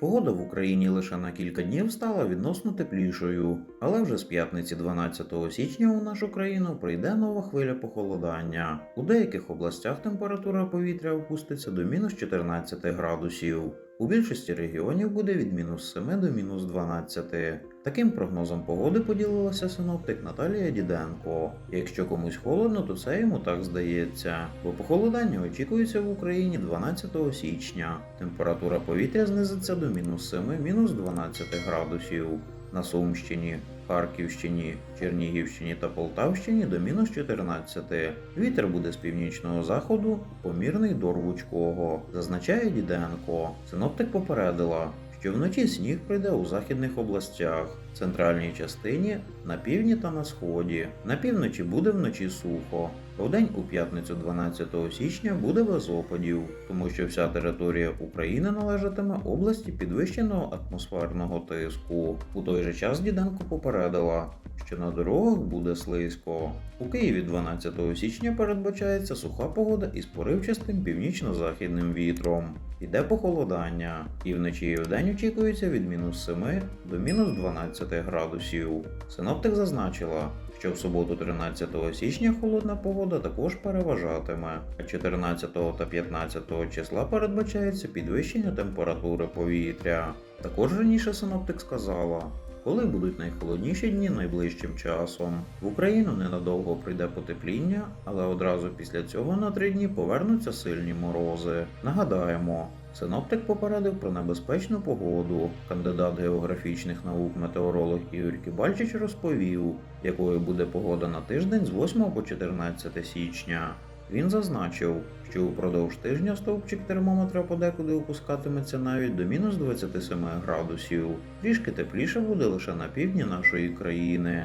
Погода в Україні лише на кілька днів стала відносно теплішою, але вже з п'ятниці 12 січня у нашу країну прийде нова хвиля похолодання. У деяких областях температура повітря опуститься до мінус 14 градусів. У більшості регіонів буде від мінус 7 до мінус 12. Таким прогнозом погоди поділилася синоптик Наталія Діденко. Якщо комусь холодно, то це йому так здається, бо похолодання очікується в Україні 12 січня. Температура повітря знизиться до мінус 7 мінус 12 градусів. На Сумщині, Харківщині, Чернігівщині та Полтавщині до мінус 14. Вітер буде з північного заходу, помірний до рвучкого, зазначає Діденко. Синоптик попередила, що вночі сніг прийде у західних областях, центральній частині, на півдні та на сході. На півночі буде вночі сухо. Вдень у п'ятницю 12 січня буде без опадів, тому що вся територія України належатиме області підвищеного атмосферного тиску. У той же час Діденко попередила, що на дорогах буде слизько. У Києві 12 січня передбачається суха погода із поривчастим північно-західним вітром. Іде похолодання, і вночі і вдень очікується від мінус 7 до мінус 12 градусів. Синоптик зазначила, що в суботу 13 січня холодна погода також переважатиме, а 14 та 15 числа передбачається підвищення температури повітря. Також раніше синоптик сказала, коли будуть найхолодніші дні найближчим часом. В Україну ненадовго прийде потепління, але одразу після цього на три дні повернуться сильні морози. Нагадаємо, синоптик попередив про небезпечну погоду. Кандидат географічних наук метеоролог Ігор Кібальчич розповів, якою буде погода на тиждень з 8 по 14 січня. Він зазначив, що упродовж тижня стовпчик термометра подекуди опускатиметься навіть до мінус 27 градусів. Трішки тепліше буде лише на півдні нашої країни.